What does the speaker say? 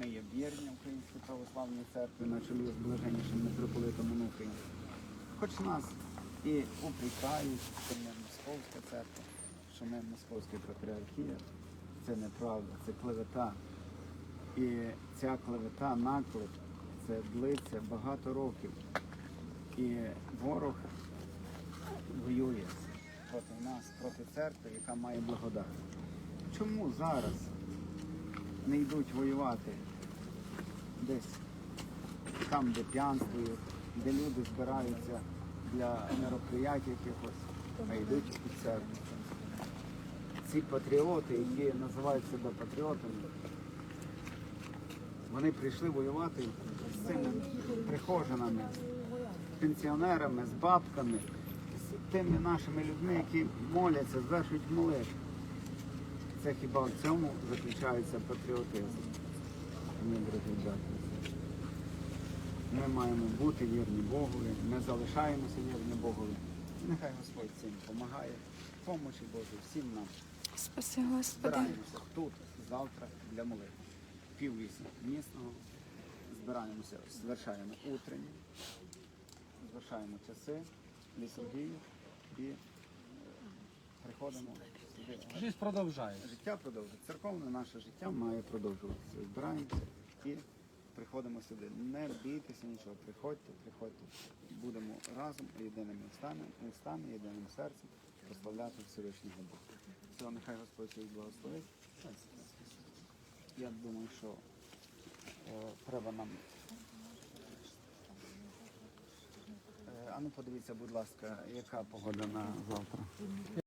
Ми є вірні Української православної церкви на чолі з блаженнішим митрополитом Онуфрієм. Хоч нас і упрекають, що ми Московська церква, що ми Московська патріархія, це неправда, це клевета. І ця клевета, наклеп, це длиться багато років. І ворог воює проти нас, проти церкви, яка має благодать. Чому зараз не йдуть воювати десь там, де п'янствують, де люди збираються для мероприятий якихось, а йдуть у церкву. Ці патріоти, які називають себе патріотами, вони прийшли воювати з цими прихожанами, з пенсіонерами, з бабками, з тими нашими людьми, які моляться, звершують молитву. Це хіба в цьому заключається патріотизм? Брати. Ми маємо бути вірні Богові, ми залишаємося вірні Богові. Нехай Господь цим допомагає. Помочі Божої всім нам. Спаси Господи. Збираємося тут завтра для молитви. Пів вісім місного. Збираємося, звершаємо утренні, звершаємо часи, літургію і е, приходимо Жизнь продовжається. Життя продовжується. Церковне наше життя має продовжуватися. Збираємося і приходимо сюди. Не бійтеся нічого. Приходьте, приходьте. Будемо разом єдиними устами, єдиним серцем прославляти Всевишнього Бога. Всього нехай Господь всіх благословить. Я думаю, що е, треба нам. Е, а ну подивіться, будь ласка, яка погода на завтра.